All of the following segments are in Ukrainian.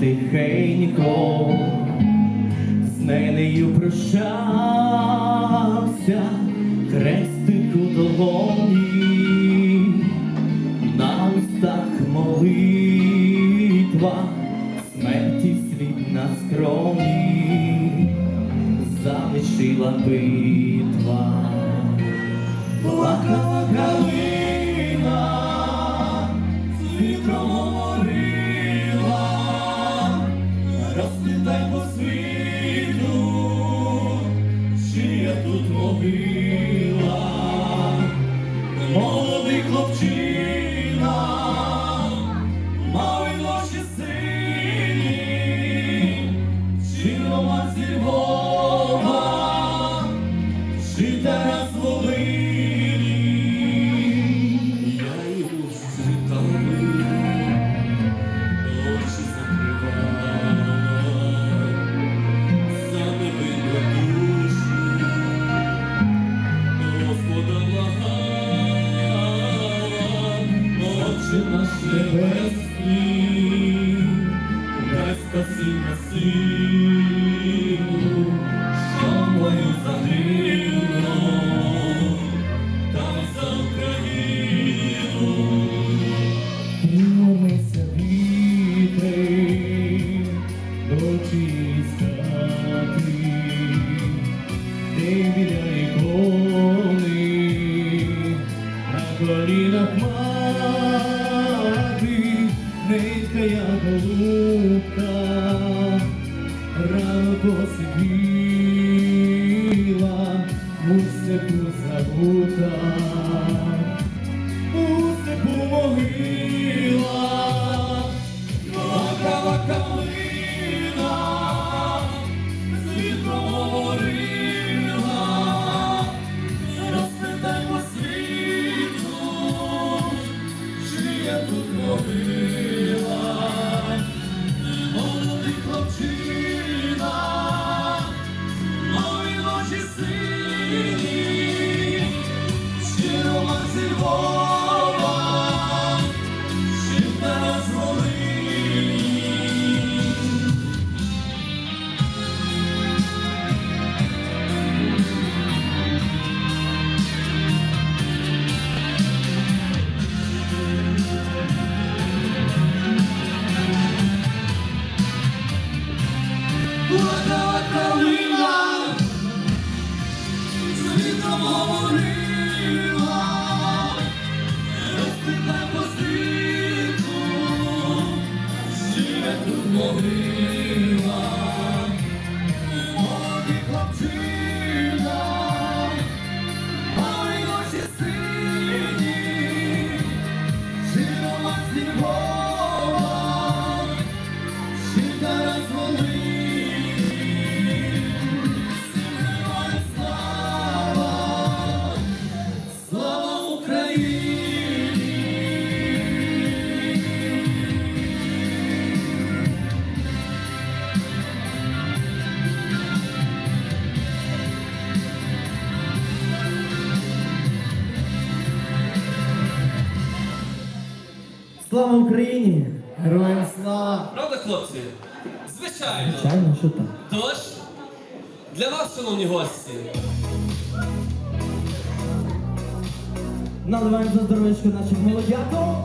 тихенько, з нею прощався хрестик долоні, на устах молитва, смерті світ на скроні, залишила битва. Плакав Ноги holy. Слава Україні! Героям слава! Ну, Правда, хлопці? Звичайно. Звичайно, що так. Тож, для вас, шановні гості. Наливаємо за здоров'ячку наших молодяток.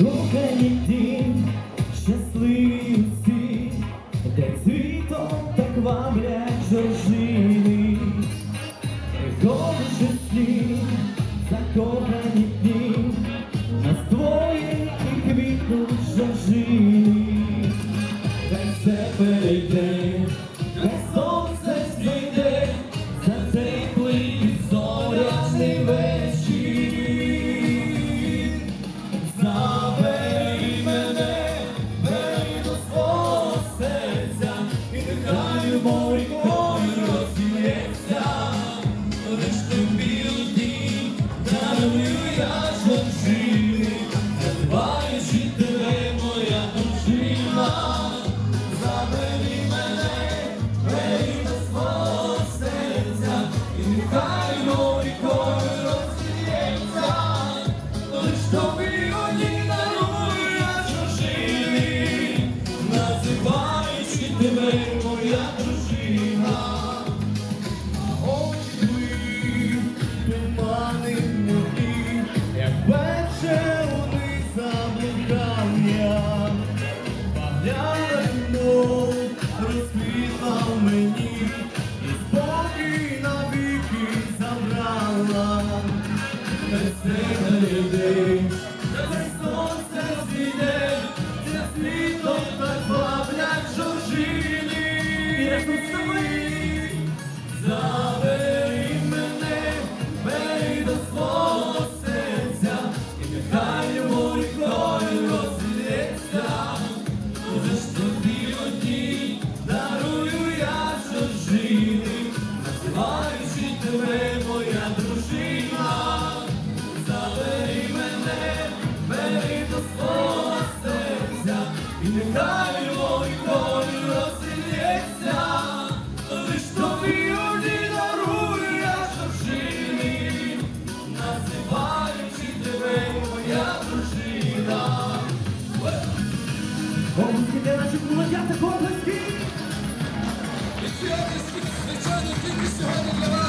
Рукані дім, щасливі всі, де цвітом так ваблять жоржі. знов розквітла мені. іде наші молодята області. І сьогодні, звичайно, тільки сьогодні для вас.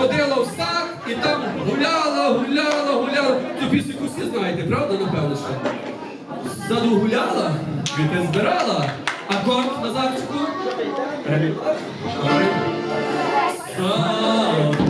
ходила в сад і там гуляла, гуляла, гуляла. Цю пісеньку всі знаєте, правда, напевно? що? Ззаду гуляла, квіти збирала, а корт на завчику. Сад.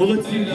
Молодці